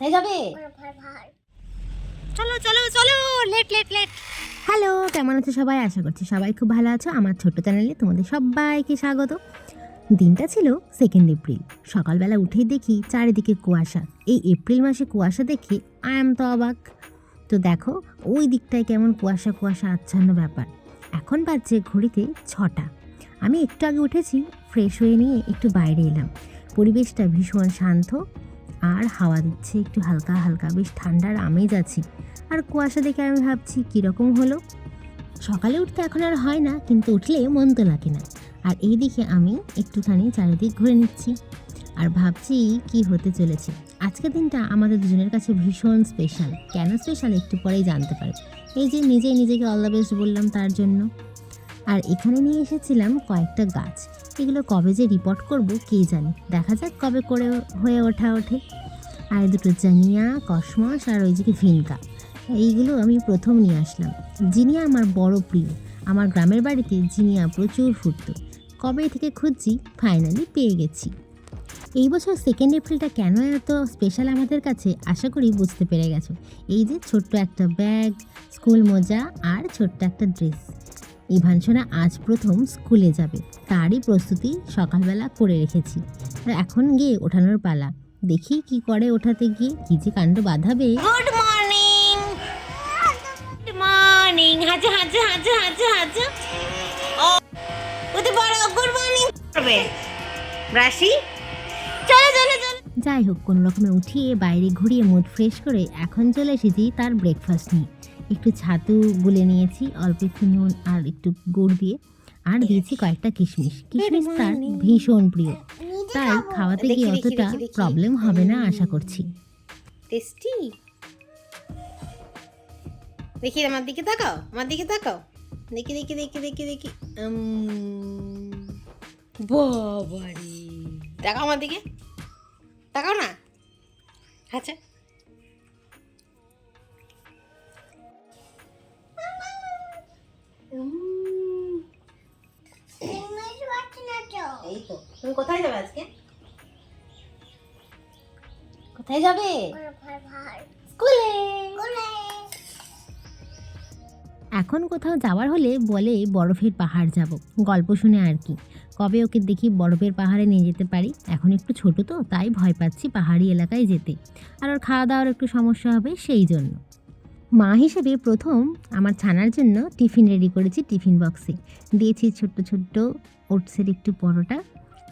কোথায় যাবে? চলো চলো চলো, লেট লেট লেট। হ্যালো, কেমন আছো সবাই? আশা করছি সবাই খুব ভালো আছো। আমার ছোট্ট চ্যানেলে তোমাদের সবাইকে স্বাগত। দিনটা ছিল সেকেন্ড এপ্রিল সকালবেলা উঠেই দেখি চারিদিকে কুয়াশা। এই এপ্রিল মাসে কুয়াশা দেখি আই এম তো অবাক। তো দেখো, ওই দিকটায় কেমন কুয়াশা কুয়াশা আচ্ছন্ন ব্যাপার। এখন বাজছে ঘড়িতে ছটা। আমি একটু আগে উঠেছি ফ্রেশ হয়ে নিয়ে একটু বাইরে এলাম। পরিবেশটা ভীষণ শান্ত। আর হাওয়া দিচ্ছে, একটু হালকা হালকা, বেশ ঠান্ডার আমেজ আছে। আর কুয়াশা দেখে আমি ভাবছি কীরকম হলো? সকালে উঠতে এখন আর হয় না, কিন্তু উঠলে মন তো লাগে না। আর এই দিকে আমি একটুখানি চারিদিক ঘুরে নিচ্ছি। আর ভাবছি, কি হতে চলেছে? আজকের দিনটা আমাদের দুজনের কাছে ভীষণ স্পেশাল কেন স্পেশাল একটু পরেই জানতে পারবে। এই যে নিজেই নিজেকে অল দ্য বেস্ট বললাম তার জন্য। আর এখানে নিয়ে এসেছিলাম কয়েকটা গাছ। এগুলো কবে যে রিপোর্ট করব, কে জানে? দেখা যাক কবে করে হয়ে ওঠা ওঠে। আর দুটো জানিয়া, কসমস আর ওই দিকে ভিনকা, এইগুলো আমি প্রথম নিয়ে আসলাম। জিনিয়া আমার বড় প্রিয়। আমার গ্রামের বাড়িতে জিনিয়া প্রচুর ফুটতো। কবে থেকে খুঁজছি ফাইনালি পেয়ে গেছি। এই বছর সেকেন্ড এপ্রিলটা কেন এত স্পেশাল আমাদের কাছে, আশা করি বুঝতে পেরে গেছো। এই যে ছোট্ট একটা ব্যাগ স্কুল মোজা আর ছোট্ট একটা ড্রেস ইভানসোনা আজ প্রথম স্কুলে যাবে। তারই প্রস্তুতি সকালবেলা করে রেখেছি। আর এখন গিয়ে ওঠানোর পালা। দেখি কি করে ওঠাতে গিয়ে কি যে কাণ্ড বাঁধাবে। গুড মর্নিং গুড মর্নিং হাজু হাজু হাজু হাজু হাজু ওতে বড় গুড মর্নিং করবে। চলো চলো চলো। যাই হোক কোনো রকমে উঠিয়ে বাইরে ঘুরিয়ে মুড ফ্রেশ করে এখন চলে এসেছি তার ব্রেকফাস্ট নিয়ে। একটু ছাতু গুলে নিয়েছি অল্প একটু নুন আর একটু গুড় দিয়ে। আর দিয়েছি কয়েকটা কিশমিশ। কিশমিশ তার ভীষণ প্রিয়। তাই খাওয়াতে গিয়ে অতটা। প্রবলেম হবে না আশা করছি। টেস্টি দেখি আমার দিকে তাকাও আমার দিকে তাকাও। দেখি দেখি দেখি দেখি দেখি। উম, বাবারে। তাকাও আমার দিকে। তাকাও না। আচ্ছা। তুমি কোথায় যাবে আজকে? কোথায় যাবে? স্কুলে। এখন কোথাও যাওয়ার হলে বলে বরফের পাহাড় যাব। গল্প শুনে আর কি। কবে ওকে দেখি বরফের পাহাড়ে নিয়ে যেতে পারি? এখন একটু ছোট তো, তাই ভয় পাচ্ছি পাহাড়ি এলাকায় যেতে। আর ওর খাওয়া দাওয়ার একটু সমস্যা হবে সেই জন্য। মা হিসেবে প্রথম আমার ছানার জন্য টিফিন রেডি করেছি টিফিন বক্সে দিয়েছি ছোট্ট ছোট্ট ওটসের একটু পরোটা।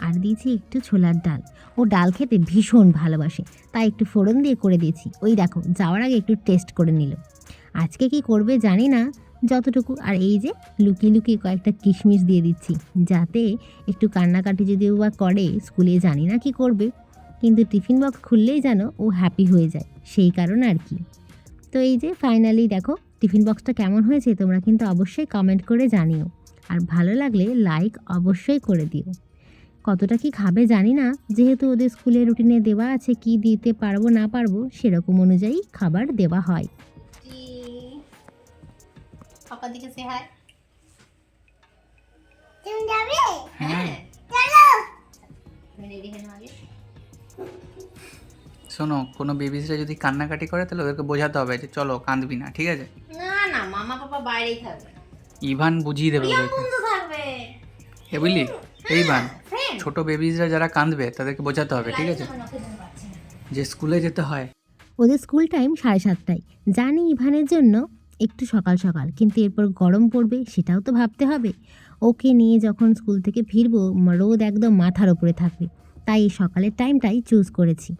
আর দিয়েছি একটু ছোলার ডাল। ও ডাল খেতে ভীষণ ভালোবাসে, তাই একটু ফোড়ন দিয়ে করে দিয়েছি। ওই দেখো, যাওয়ার আগে একটু টেস্ট করে নিল। আজকে কি করবে জানি না, যতটুকু, আর এই যে লুকিয়ে লুকিয়ে কয়েকটা কিশমিশ দিয়ে দিচ্ছি, যাতে একটু কান্নাকাটি যদিও বা করে, স্কুলে জানি না কি করবে। কিন্তু টিফিন বক্স খুললেই যেন ও হ্যাপি হয়ে যায়, সেই কারণ আর কি। তো এই যে ফাইনালি দেখো, টিফিন বক্সটা কেমন হয়েছে তোমরা কিন্তু অবশ্যই কমেন্ট করে জানিও। আর ভালো লাগলে লাইক অবশ্যই করে দিও। কতটা কি খাবে জানি না। যেহেতু ওদের স্কুলের রুটিনে দেওয়া আছে কি দিতে পারব না পারব সেরকম অনুযায়ী খাবার দেওয়া হয়। দিকে সে হাই তুমি যাবে? হ্যাঁ। চলো। রেডি হয়ে আগে। শোনো কোনো বেবিসরা যদি কান্নাকাটি করে তাহলে ওদেরকে বোঝাতে হবে যে চলো কাঁদবি না ঠিক আছে? না না মামা পাপা বাইরেই থাকবে। ইভান বুঝিয়ে দেবে ওদেরকে। থাকবে। এ বুঝলি? এই ইভান ফ্রেন্ড ছোট বেবিসরা যারা কাঁদবে তাদেরকে বোঝাতে হবে ঠিক আছে? যে স্কুলে যেতে হয়। ওদের স্কুল টাইম সাড়ে সাতটায়। জানি ইভানের জন্য একটু সকাল সকাল কিন্তু এরপর গরম পড়বে সেটাও তো ভাবতে হবে। ওকে নিয়ে যখন স্কুল থেকে ফিরবো রোদ একদম মাথার ওপরে থাকবে। তাই এই সকালের টাইমটাই চুজ করেছি।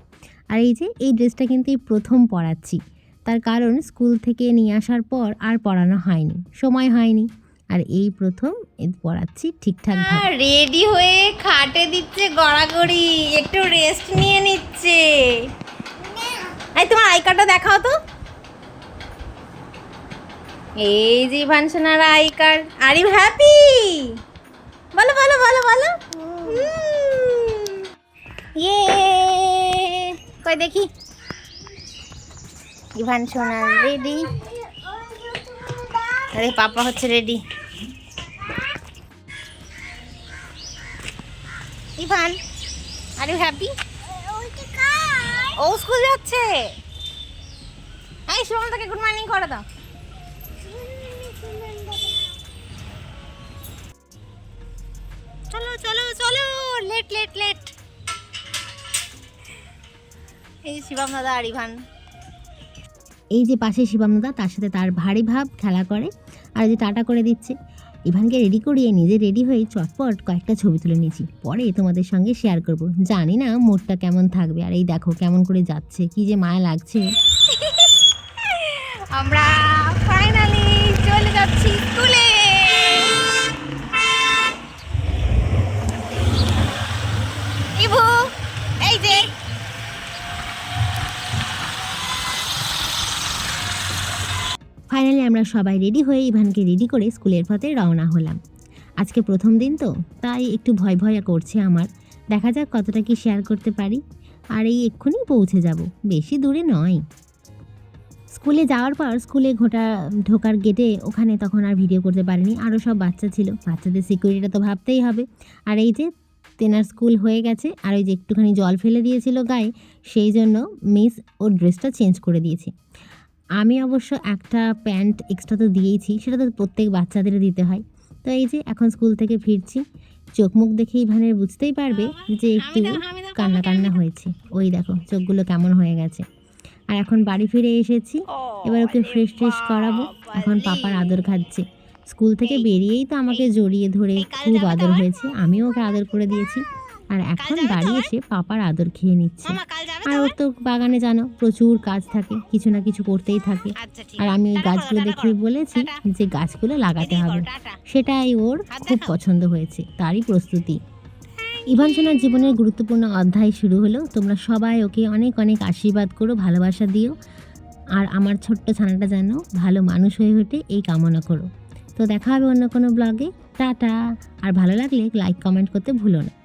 আর এই যে এই ড্রেসটা কিন্তু এই প্রথম পরাচ্ছি। তার কারণ স্কুল থেকে নিয়ে আসার পর আর পড়ানো হয়নি। সময় হয়নি। আর এই প্রথম এ পরাচ্ছি ঠিকঠাকভাবে রেডি হয়ে খাটে দিচ্ছে গড়াগড়ি একটু রেস্ট নিয়ে নিচ্ছে। এই তোমার আই কার্ডটা দেখাও তো। এই যে ভানসোনার I card are you happy বলো বলো বলো বলো। ইয়ে কই দেখি। ইভান সোনা রেডি আরে পাপা হচ্ছে ready Ivan are you happy O school যাচ্ছে। এই সুমন্তকে গুড মর্নিং করে দাও। চলো চলো চলো লেট লেট লেট এই যে শিবম দাদা আর ইভান। এই যে পাশে শিবামদা তার সাথে তার ভারী ভাব, খেলা করে, আর যে টাটা করে দিচ্ছে। ইভানকে রেডি করিয়ে নিজে রেডি হয়ে চটপট কয়েকটা ছবি তুলে নিয়েছি। পরে তোমাদের সঙ্গে শেয়ার করব। জানি না মোডটা কেমন থাকবে। আর এই দেখো কেমন করে যাচ্ছে, কি যে মায়া লাগছে। আমরা ফাইনালি চলে যাচ্ছি স্কুলে ইভু এই যে ফাইনালি আমরা সবাই রেডি হয়ে ইভানকে রেডি করে স্কুলের পথে রওনা হলাম। আজকে প্রথম দিন তো, তাই একটু ভয় ভয় করছে আমার। দেখা যাক কতটা কি শেয়ার করতে পারি। আর এই এক্ষুনি পৌঁছে যাব, বেশি দূরে নয়। স্কুলে যাওয়ার পর স্কুলে ঘোটা, ঢোকার গেটে ওখানে তখন আর ভিডিও করতে পারিনি। আরও সব বাচ্চা ছিল, বাচ্চাদের সিকিউরিটিটা তো ভাবতেই হবে। আর এই যে তেনার স্কুল হয়ে গেছে, আর ওই যে একটুখানি জল ফেলে দিয়েছিল গায়ে, সেই জন্য মিস ওর ড্রেসটা চেঞ্জ করে দিয়েছে। আমি অবশ্য একটা প্যান্ট এক্সট্রা তো দিয়েইছি সেটা তো প্রত্যেক বাচ্চাদের দিতে হয়। তো এই যে এখন স্কুল থেকে ফিরছি চোখ মুখ দেখেই ভানের বুঝতেই পারবে যে একটু কান্না কান্না হয়েছে। ওই দেখো চোখগুলো কেমন হয়ে গেছে। আর এখন বাড়ি ফিরে এসেছি এবার ওকে ফ্রেশ ট্রেশ করাবো। এখন পাপার আদর খাচ্ছে। স্কুল থেকে বেরিয়েই তো আমাকে জড়িয়ে ধরে খুব আদর হয়েছে আমিও ওকে আদর করে দিয়েছি। আর এখন এসে পাপার আদর খেয়ে নিচ্ছে। আর ওর তো বাগানে জানো প্রচুর কাজ থাকে কিছু না কিছু করতেই থাকে। আচ্ছা আর আমি ওই গাছগুলো দেখে বলেছি যে গাছগুলো লাগাতে হবে। সেটাই ওর খুব পছন্দ হয়েছে তারই প্রস্তুতি। ইভান সোনার জীবনের গুরুত্বপূর্ণ অধ্যায় শুরু হলো। তোমরা সবাই ওকে অনেক অনেক আশীর্বাদ করো ভালোবাসা দিও। আর আমার ছোট্ট ছানাটা যেন ভালো মানুষ হয়ে ওঠে এই কামনা করো। তো দেখা হবে অন্য কোনো ব্লগে। টাটা। আর ভালো লাগলে লাইক কমেন্ট করতে ভুলো না।